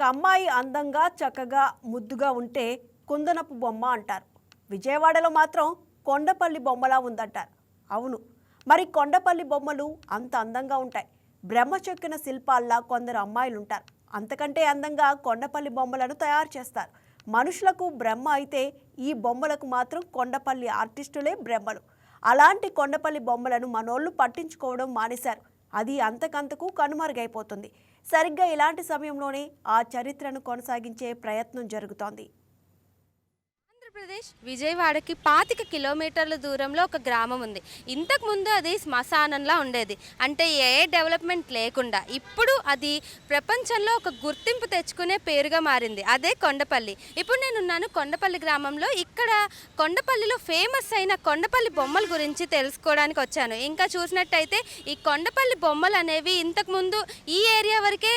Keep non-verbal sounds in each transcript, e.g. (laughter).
ఇక అమ్మాయి అందంగా చక్కగా ముద్దుగా ఉంటే కుందనపు బొమ్మ అంటారు. విజయవాడలో మాత్రం కొండపల్లి బొమ్మలా ఉందంటారు. అవును మరి కొండపల్లి బొమ్మలు అంత అందంగా ఉంటాయి. బ్రహ్మ చెక్కిన శిల్పాల్లా కొందరు అమ్మాయిలు ఉంటారు అంతకంటే అందంగా కొండపల్లి బొమ్మలను తయారు చేస్తారు. మనుషులకు బ్రహ్మ అయితే ఈ బొమ్మలకు మాత్రం కొండపల్లి ఆర్టిస్టులే బ్రహ్మలు. అలాంటి కొండపల్లి బొమ్మలను మనోళ్ళు పట్టించుకోవడం మానేశారు. అది అంతకంతకు కనుమరుగైపోతుంది. సరిగ్గా ఇలాంటి సమయంలోనే ఆ చరిత్రను కొనసాగించే ప్రయత్నం జరుగుతోంది. ఆంధ్రప్రదేశ్ విజయవాడకి పాతిక కిలోమీటర్ల దూరంలో ఒక గ్రామం ఉంది. ఇంతకు ముందు అది శ్మశానంలా ఉండేది. అంటే ఏ డెవలప్మెంట్ లేకుండా ఇప్పుడు అది ప్రపంచంలో ఒక గుర్తింపు తెచ్చుకునే పేరుగా మారింది. అదే కొండపల్లి. ఇప్పుడు నేనున్నాను కొండపల్లి గ్రామంలో. ఇక్కడ కొండపల్లిలో ఫేమస్ అయిన కొండపల్లి బొమ్మల గురించి తెలుసుకోవడానికి వచ్చాను. ఇంకా చూసినట్టయితే ఈ కొండపల్లి బొమ్మలు అనేవి ఇంతకుముందు ఈ ఏరియా వరకే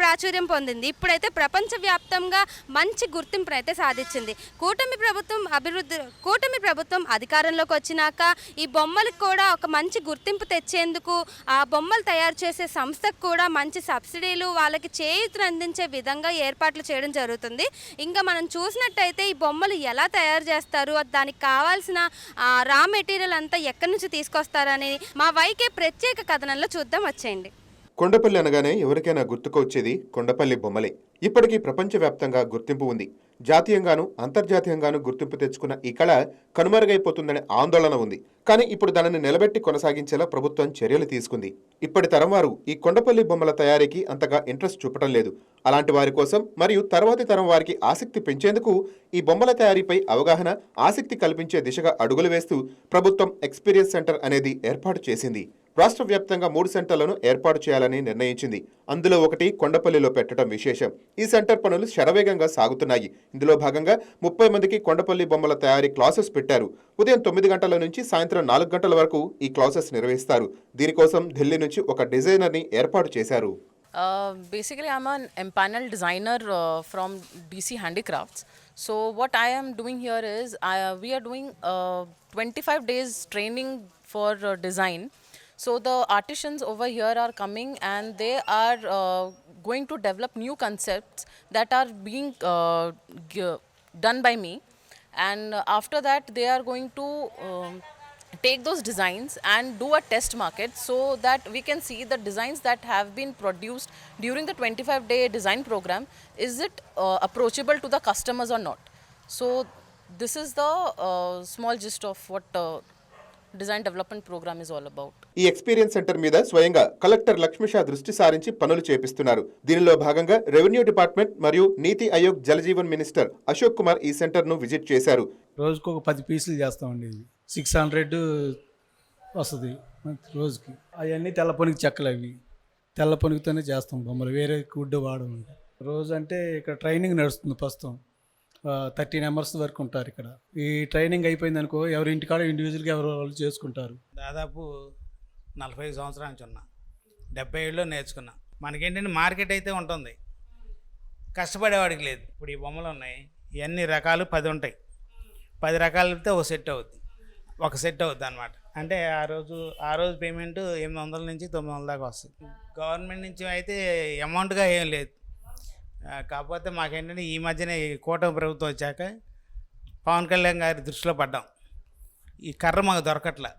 ప్రాచుర్యం పొందింది. ఇప్పుడైతే ప్రపంచవ్యాప్తంగా మంచి గుర్తింపునైతే సాధించింది. కూటమి ప్రభుత్వం అభివృద్ధి కూటమి ప్రభుత్వం అధికారంలోకి వచ్చినాక ఈ బొమ్మలకు కూడా ఒక మంచి గుర్తింపు తెచ్చేందుకు ఆ బొమ్మలు తయారు చేసే సంస్థకు కూడా మంచి సబ్సిడీలు వాళ్ళకి చేయూతను అందించే విధంగా ఏర్పాట్లు చేయడం జరుగుతుంది. ఇంకా మనం చూసినట్టయితే ఈ బొమ్మలు ఎలా తయారు చేస్తారు దానికి కావాల్సిన ఆ, రా మెటీరియల్ అంతా ఎక్కడి నుంచి తీసుకొస్తారని మా వైకే ప్రత్యేక కథనంలో చూద్దాం వచ్చేయండి. కొండపల్లి అనగానే ఎవరికైనా గుర్తుకొచ్చేది కొండపల్లి బొమ్మలే. ఇప్పటికీ ప్రపంచవ్యాప్తంగా గుర్తింపు ఉంది. జాతీయంగాను అంతర్జాతీయంగాను గుర్తింపు తెచ్చుకున్న ఈ కళ కనుమరుగైపోతుందనే ఆందోళన ఉంది. కానీ ఇప్పుడు దానిని నిలబెట్టి కొనసాగించేలా ప్రభుత్వం చర్యలు తీసుకుంది. ఇప్పటి తరం వారు ఈ కొండపల్లి బొమ్మల తయారీకి అంతగా ఇంట్రెస్ట్ చూపటం లేదు. అలాంటి వారి కోసం మరియు తర్వాతి తరం వారికి ఆసక్తి పెంచేందుకు ఈ బొమ్మల తయారీపై అవగాహన ఆసక్తి కల్పించే దిశగా అడుగులు వేస్తూ ప్రభుత్వం ఎక్స్పీరియన్స్ సెంటర్ అనేది ఏర్పాటు చేసింది. రాష్ట్ర వ్యాప్తంగా మూడు సెంటర్లను ఏర్పాటు చేయాలని నిర్ణయించింది. అందులో ఒకటి కొండపల్లిలో పెట్టడం విశేషం. ఈ సెంటర్ పనులు శరవేగంగా సాగుతున్నాయి. ఇందులో భాగంగా ముప్పై మందికి కొండపల్లి బొమ్మల తయారీ క్లాసెస్ పెట్టారు. ఉదయం తొమ్మిది గంటల నుంచి సాయంత్రం నాలుగు గంటల వరకు ఈ క్లాసెస్ నిర్వహిస్తారు. దీనికోసం ఢిల్లీ నుంచి ఒక డిజైనర్ని ఏర్పాటు చేశారు. Uh, basically, I'm an empaneled designer uh, from DC Handicrafts. So what I am doing here is I, we are doing uh, 25 days training for uh, design. So the artisans over here are coming and they are uh, going to develop new concepts that are being uh, done by me. And after that, they are going to um, take those designs and do a test market so that we can see the designs that have been produced during the 25 day design program is it uh, approachable to the customers or not so this is the uh, small gist of what uh, design development program is all about. ఈ experience centre మీద స్వయంగా collector Lakshmisha దృష్టి సారించి పనులు చేపిస్తున్నారు. దీనిలో భాగంగా revenue department మరియు నీతి ఆయోగ్ జలజీవన్ మినిస్టర్ అశోక్ కుమార్ ఈ సెంటర్ను విజిట్ చేశారు. రోజుకు ఒక పది పీసులు చేస్తామండి ఇది సిక్స్ హండ్రెడ్ వస్తుంది రోజుకి. అవన్నీ తెల్ల పొనికి చెక్కలు అవి. తెల్ల పొనికితోనే చేస్తాం బొమ్మలు. వేరే గుడ్డు వాడమండి. రోజు అంటే ఇక్కడ ట్రైనింగ్ నడుస్తుంది ప్రస్తుతం. థర్టీ మెంబర్స్ వరకు ఉంటారు ఇక్కడ. ఈ ట్రైనింగ్ అయిపోయింది అనుకో ఎవరి ఇంటికాడ ఇండివిజువల్గా ఎవరు వాళ్ళు చేసుకుంటారు? దాదాపు నలభై ఐదు సంవత్సరాల నుంచి ఉన్నా. డెబ్బై ఏళ్ళలో నేర్చుకున్నా. మనకేంటంటే మార్కెట్ అయితే ఉంటుంది. కష్టపడేవాడికి లేదు. ఇప్పుడు ఈ బొమ్మలు ఉన్నాయి. ఇవన్నీ రకాలు? పది ఉంటాయి. పది రకాలు అయితే ఒక సెట్ అవుద్ది. ఒక సెట్ అవుద్ది అనమాట అంటే ఆ రోజు ఆ రోజు పేమెంట్ ఎనిమిది వందల నుంచి తొమ్మిది వందల దాకా వస్తుంది. గవర్నమెంట్ నుంచి అయితే అమౌంట్గా ఏం లేదు. కాకపోతే మాకేంటంటే ఈ మధ్యనే ఈ కూటమి ప్రభుత్వం వచ్చాక పవన్ కళ్యాణ్ గారి దృష్టిలో పడ్డాం. ఈ కర్ర మాకు దొరకట్లే.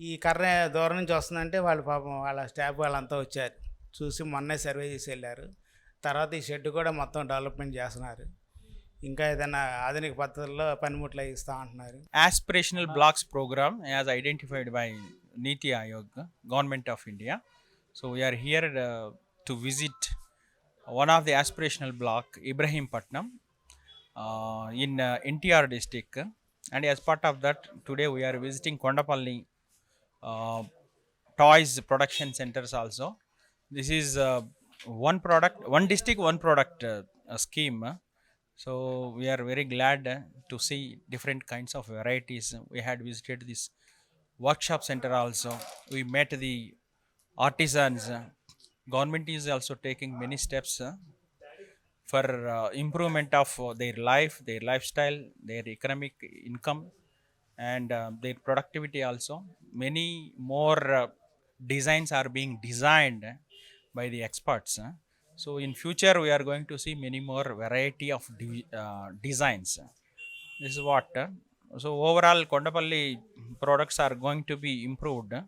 ఈ కర్ర దూరం నుంచి వస్తుందంటే వాళ్ళు పాపం వాళ్ళ స్టాఫ్ వాళ్ళంతా వచ్చారు. చూసి మొన్నే సర్వే చేసి వెళ్ళారు. తర్వాత ఈ షెడ్ కూడా మొత్తం డెవలప్మెంట్ చేస్తున్నారు. ఇంకా ఏదైనా ఆధునిక పద్ధతుల్లో పనిముట్లు అవి ఇస్తా అంటున్నారు. Aspirational blocks programme as identified by Niti Aayog government of India so we are here to visit one of the aspirational block, Ibrahim Patnam, uh, in uh, NTR district. And as part of that, today we are visiting Kondapalli uh, toys production centers also. This is uh, one product, one district, one product uh, scheme. So we are very glad to see different kinds of varieties. We had visited this workshop center also. We met the artisans. Government is also taking many steps uh, for uh, improvement of uh, their life, their lifestyle, their economic income, and uh, their productivity also. Many more uh, designs are being designed by the experts. uh. So in future we are going to see many more variety of de- uh, designs. This is what. uh, so overall, Kondapalli products are going to be improved a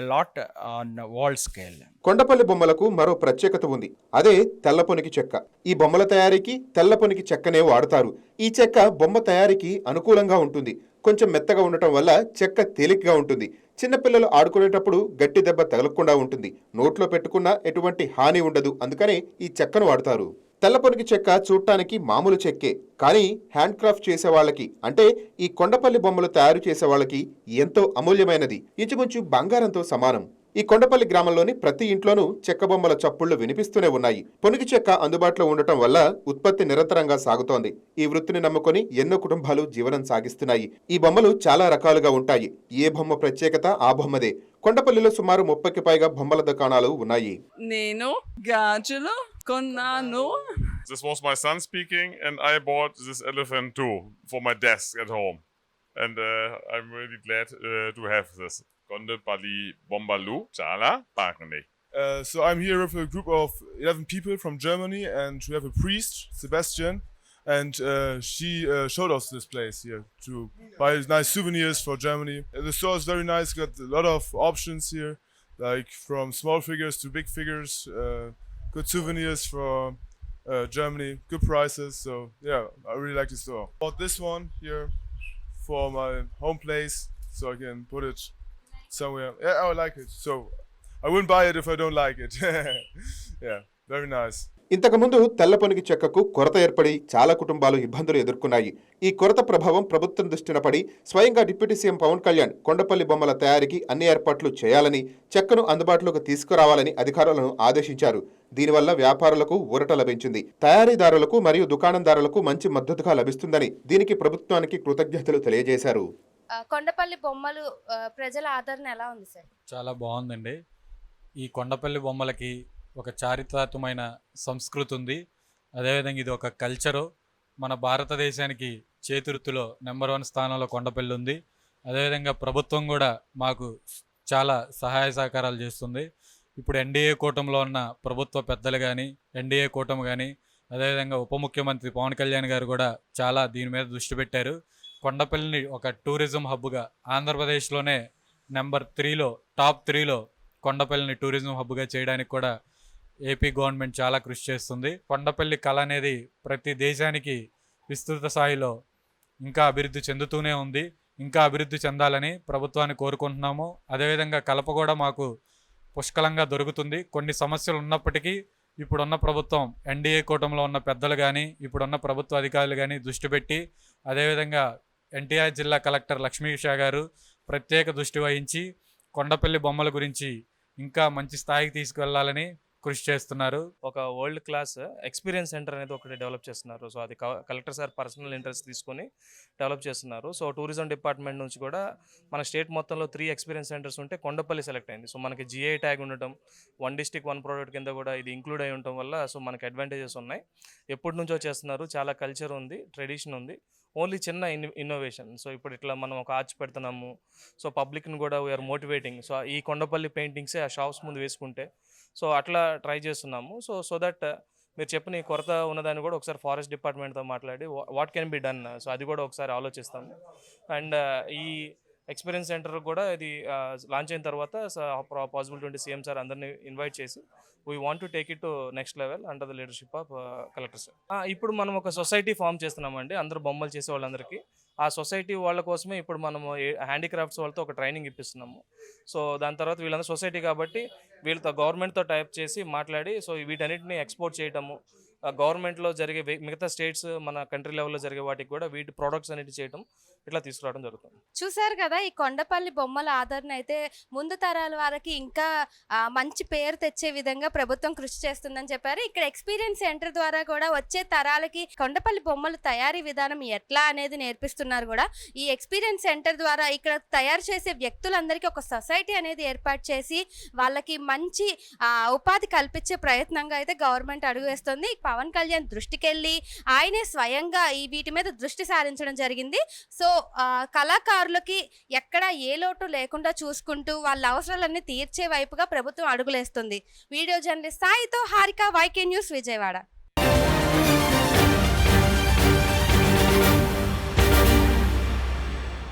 lot on world scale Kondapalli బొమ్మలకు మరో ప్రత్యేకత ఉంది. అదే తెల్లపొనికి చెక్క. ఈ బొమ్మల తయారీకి తెల్లపొనికి చెక్కనే వాడతారు. ఈ చెక్క బొమ్మ తయారీకి అనుకూలంగా ఉంటుంది. కొంచెం మెత్తగా ఉండటం వల్ల చెక్క తేలికగా ఉంటుంది. చిన్నపిల్లలు ఆడుకునేటప్పుడు గట్టి దెబ్బ తగలకుండా ఉంటుంది. నోట్లో పెట్టుకున్నా ఎటువంటి హాని ఉండదు. అందుకనే ఈ చెక్కను వాడతారు. తెల్లపొనికి చెక్క చూడటానికి మామూలు చెక్కే కానీ హ్యాండ్ క్రాఫ్ట్ చేసే వాళ్ళకి అంటే ఈ కొండపల్లి బొమ్మలు తయారు చేసే వాళ్ళకి ఎంతో అమూల్యమైనది. ఇంచుమించు బంగారంతో సమానం. ఈ కొండపల్లి గ్రామంలోని ప్రతి ఇంట్లోనూ చెక్క బొమ్మల చప్పుళ్ళు వినిపిస్తూనే ఉన్నాయి. పొనికి చెక్క అందుబాటులో ఉండటం వల్ల ఉత్పత్తి నిరంతరంగా సాగుతోంది. ఈ వృత్తిని నమ్ముకొని ఎన్నో కుటుంబాలు జీవనం సాగిస్తున్నాయి. ఈ బొమ్మలు చాలా రకాలుగా ఉంటాయి. ఏ బొమ్మ ప్రత్యేకత ఆ బొమ్మదే. కొండపల్లిలో సుమారు ముప్పైకి పైగా బొమ్మల దుకాణాలు ఉన్నాయి. నేను గాజులు కొన్నాను. This was my son speaking, and I bought this elephant too for my desk at home. And uh, I'm really glad uh, to have this. Konde Pali Bombalu Chala. Uh, so I'm here with a group of 11 people from Germany, and we have a priest, Sebastian, and uh, she uh, showed us this place here to buy nice souvenirs for Germany. The store is very nice, got a lot of options here, like from small figures to big figures, uh, good souvenirs for uh, Germany, good prices. So yeah, I really like the store. Bought this one here for my home place, so I can put it somewhere. Yeah, I like it. So I wouldn't buy it if I don't like it. (laughs) yeah, very nice. ఇంతకుముందు తెల్లపొనికి చెక్కకు కొరత ఏర్పడి చాలా కుటుంబాలు ఇబ్బందులు ఎదుర్కొన్నాయి. ఈ కొరత ప్రభావం ప్రభుత్వం దృష్టిన పడి స్వయంగా డిప్యూటీ సీఎం పవన్ కళ్యాణ్ కొండపల్లి బొమ్మల తయారీకి అన్ని ఏర్పాట్లు చేయాలని చెక్కను అందుబాటులోకి తీసుకురావాలని అధికారులను ఆదేశించారు. దీనివల్ల వ్యాపారులకు ఊరట లభించింది. తయారీదారులకు మరియు దుకాణందారులకు మంచి మద్దతుగా లభిస్తుందని దీనికి ప్రభుత్వానికి కృతజ్ఞతలు తెలియజేశారు. కొండపల్లి బొమ్మలు ప్రజల ఆదరణ ఎలా ఉంది సార్? చాలా బాగుందండి. ఈ కొండపల్లి బొమ్మలకి ఒక చారిత్రాత్మకమైన సంస్కృతి ఉంది. అదేవిధంగా ఇది ఒక కల్చరు మన భారతదేశానికి చేతివృత్తిలో నెంబర్ వన్ స్థానంలో కొండపల్లి ఉంది. అదేవిధంగా ప్రభుత్వం కూడా మాకు చాలా సహాయ సహకారాలు చేస్తుంది. ఇప్పుడు ఎన్డీఏ కూటమిలో ఉన్న ప్రభుత్వ పెద్దలు కానీ ఎన్డీఏ కూటమి కానీ అదేవిధంగా ఉప ముఖ్యమంత్రి పవన్ కళ్యాణ్ గారు కూడా చాలా దీని మీద దృష్టి పెట్టారు. కొండపల్లిని ఒక టూరిజం హబ్గా ఆంధ్రప్రదేశ్లోనే నెంబర్ త్రీలో టాప్ త్రీలో కొండపల్లిని టూరిజం హబ్గా చేయడానికి కూడా ఏపీ గవర్నమెంట్ చాలా కృషి చేస్తుంది. కొండపల్లి కళ అనేది ప్రతి దేశానికి విస్తృత స్థాయిలో ఇంకా అభివృద్ధి చెందుతూనే ఉంది. ఇంకా అభివృద్ధి చెందాలని ప్రభుత్వాన్ని కోరుకుంటున్నాము. అదేవిధంగా కలప కూడా మాకు పుష్కలంగా దొరుకుతుంది. కొన్ని సమస్యలు ఉన్నప్పటికీ ఇప్పుడున్న ప్రభుత్వం ఎన్డీఏ కూటమిలో ఉన్న పెద్దలు కానీ ఇప్పుడున్న ప్రభుత్వ అధికారులు కానీ దృష్టి పెట్టి అదేవిధంగా ఎన్టీఆర్ జిల్లా కలెక్టర్ లక్ష్మీ గారు ప్రత్యేక దృష్టి వహించి కొండపల్లి బొమ్మల గురించి ఇంకా మంచి స్థాయికి తీసుకువెళ్ళాలని కృషి చేస్తున్నారు. ఒక వరల్డ్ క్లాస్ ఎక్స్పీరియన్స్ సెంటర్ అనేది ఒకటి డెవలప్ చేస్తున్నారు. సో అది క- కలెక్టర్ సార్ పర్సనల్ ఇంట్రెస్ట్ తీసుకొని డెవలప్ చేస్తున్నారు. సో టూరిజం డిపార్ట్మెంట్ నుంచి కూడా మన స్టేట్ మొత్తంలో త్రీ ఎక్స్పీరియన్స్ సెంటర్స్ ఉంటే కొండపల్లి సెలెక్ట్ అయింది. సో మనకి జిఐ ట్యాగ్ ఉండటం వన్ డిస్టిక్ వన్ ప్రోడక్ట్ కింద కూడా ఇది ఇంక్లూడ్ అయి ఉండటం వల్ల సో మనకి అడ్వాంటేజెస్ ఉన్నాయి. ఎప్పటి నుంచో చేస్తున్నారు. చాలా కల్చర్ ఉంది ట్రెడిషన్ ఉంది. ఓన్లీ చిన్న ఇన్ ఇన్నోవేషన్. సో ఇప్పుడు ఇట్లా మనం ఒక ఆర్చ్ పెడుతున్నాము. సో పబ్లిక్ని కూడా వీఆర్ మోటివేటింగ్. సో ఈ కొండపల్లి పెయింటింగ్సే ఆ షాప్స్ ముందు వేసుకుంటే సో అట్లా ట్రై చేస్తున్నాము. సో సో దట్ మీరు చెప్పిన ఈ కొరత ఉన్నదాన్ని కూడా ఒకసారి ఫారెస్ట్ డిపార్ట్మెంట్తో మాట్లాడి what can be done? So అది కూడా ఒకసారి ఆలోచిస్తాము. అండ్ ఈ ఎక్స్పీరియన్స్ సెంటర్ కూడా ఇది లాంచ్ అయిన తర్వాత పాసిబిలిటీ ఉంటే సీఎం సార్ అందరినీ ఇన్వైట్ చేసి we want to take it to next level under the leadership of collector sir ఇప్పుడు మనం ఒక సొసైటీ ఫామ్ చేస్తున్నామండి. అందరూ బొమ్మలు చేసే వాళ్ళందరికీ ఆ సొసైటీ వాళ్ళ కోసమే ఇప్పుడు మనము హ్యాండిక్రాఫ్ట్స్ వాళ్ళతో ఒక ట్రైనింగ్ ఇప్పిస్తున్నాము. సో దాని తర్వాత వీళ్ళందరూ సొసైటీ కాబట్టి వీళ్ళతో గవర్నమెంట్తో టైప్ చేసి మాట్లాడి సో వీటన్నిటిని ఎక్స్పోర్ట్ చేయటము గవర్నమెంట్లో జరిగే మిగతా స్టేట్స్ మన కంట్రీ లెవెల్లో జరిగే వాటికి కూడా వీటి ప్రోడక్ట్స్ అనేవి చేయటం ఇట్లా తీసుకురావడం జరుగుతుంది. చూసారు కదా ఈ కొండపల్లి బొమ్మల ఆదరణ అయితే ముందు తరాల వారికి ఇంకా మంచి పేరు తెచ్చే విధంగా ప్రభుత్వం కృషి చేస్తుందని చెప్పారు. ఇక్కడ ఎక్స్పీరియన్స్ సెంటర్ ద్వారా కూడా వచ్చే తరాలకి కొండపల్లి బొమ్మల తయారీ విధానం ఎట్లా అనేది నేర్పిస్తున్నారు కూడా. ఈ ఎక్స్పీరియన్స్ సెంటర్ ద్వారా ఇక్కడ తయారు చేసే వ్యక్తులందరికీ ఒక సొసైటీ అనేది ఏర్పాటు చేసి వాళ్ళకి మంచి ఉపాధి కల్పించే ప్రయత్నంగా అయితే గవర్నమెంట్ అడుగు వేస్తుంది. పవన్ కళ్యాణ్ దృష్టికెళ్ళి ఆయనే స్వయంగా ఈ వీటి మీద దృష్టి సారించడం జరిగింది. సో కళాకారులకి ఎక్కడ ఏ లోటు లేకుండా చూసుకుంటూ వాళ్ళ అవసరాలన్నీ తీర్చే వైపుగా ప్రభుత్వం అడుగులేస్తుంది. వీడియో జర్నలిస్ట్ సాయితో హారిక వైకే న్యూస్ విజయవాడ.